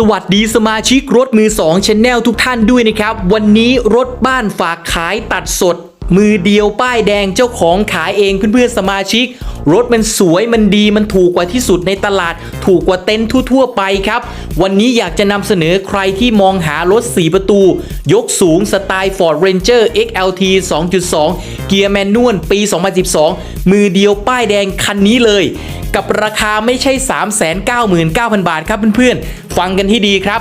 สวัสดีสมาชิกรถมือ2 Channel ทุกท่านด้วยนะครับ วันนี้รถบ้านฝากขายตัดสด มือเดียวป้ายแดงเจ้าของขายเองเพื่อนๆสมาชิก รถมันสวยมันดีมันถูกกว่าที่สุดในตลาด ถูกกว่าเต็นท์ทั่วๆไปครับ วันนี้อยากจะนำเสนอใครที่มองหารถ 4 ประตู ยกสูงสไตล์ Ford Ranger XLT 2.2 เกียร์แมนนวลปี 2012 มือเดียวป้ายแดงคันนี้เลย กับราคาไม่ใช่ 399,000 บาทครับเพื่อนๆ ฟังกันที่ดีครับ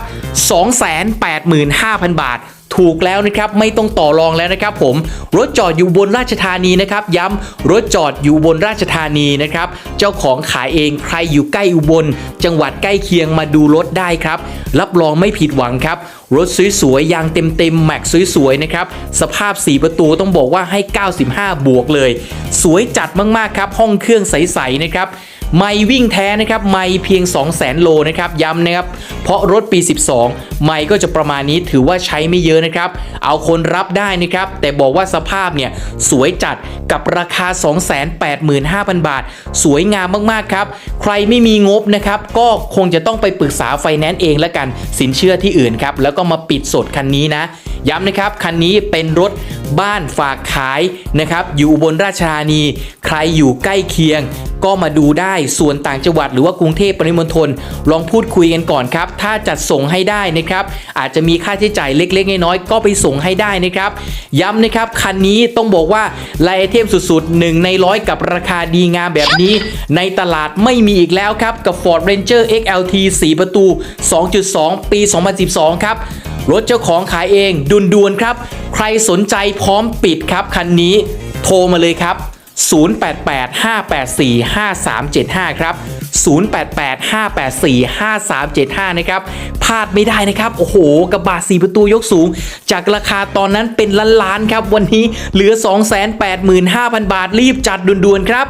285,000 บาท ถูกแล้วนะครับ ไม่ต้องต่อรองแล้วนะครับผม รถจอดอยู่บนราชธานีนะครับ ย้ำรถจอดอยู่บนราชธานีนะครับ เจ้าของขายเองใครอยู่ใกล้อุบล จังหวัดใกล้เคียงมาดูรถได้ครับ รับรองไม่ผิดหวังครับรถสวยๆ ยางเต็มๆ แม็กสวยๆ นะครับ สภาพ 4 ประตูต้องบอกว่าให้ 95 บวกเลย สวยจัดมากๆ ครับ ห้องเครื่องใส ๆ นะครับไม่วิ่งแท้นะครับไม่เพียง 2 0 0 0 0 0 โลนะครับย้ำนะครับ เพราะรถปี 12 ไม่ก็จะประมาณนี้ถือว่าใช้ไม่เยอะนะครับ เอาคนรับได้นะครับ แต่บอกว่าสภาพเนี่ย สวยจัดกับราคา 285,000 บาท สวยงามมาก ๆ ครับ ใครไม่มีงบนะครับ ก็คงจะต้องไปปรึกษาไฟแนนซ์เองแล้วกัน สินเชื่อที่อื่นครับ แล้วก็มาปิดสดคันนี้นะย้ำนะครับ คันนี้เป็นรถบ้านฝากขายนะครับ อยู่บนราชธานี ใครอยู่ใกล้เคียง ก็มาดูได้ส่วนต่างจังหวัดหรือว่ากรุงเทพปริมณฑลลองพูดคุยกันก่อนครับ ถ้าจัดส่งให้ได้นะครับ อาจจะมีค่าใช้จ่ายเล็กๆน้อยๆก็ไปส่งให้ได้นะครับ ย้ำนะครับคันนี้ต้องบอกว่าลายไอเทมสุดๆ1ในร้อยกับราคาดีงามแบบนี้ ในตลาดไม่มีอีกแล้วครับ กับ Ford Ranger XLT 4 ประตู 2.2 ปี 2012 ครับรถเจ้าของขายเองดุนดวนๆครับ ใครสนใจพร้อมปิดครับคันนี้ โทรมาเลยครับ 0885845375 ครับ 0885845375 นะครับ พลาดไม่ได้นะครับ โอ้โห กระบะ4ประตูยกสูง จากราคาตอนนั้นเป็นล้านๆครับ วันนี้เหลือ 285,000 บาทรีบจัดด่วนๆครับ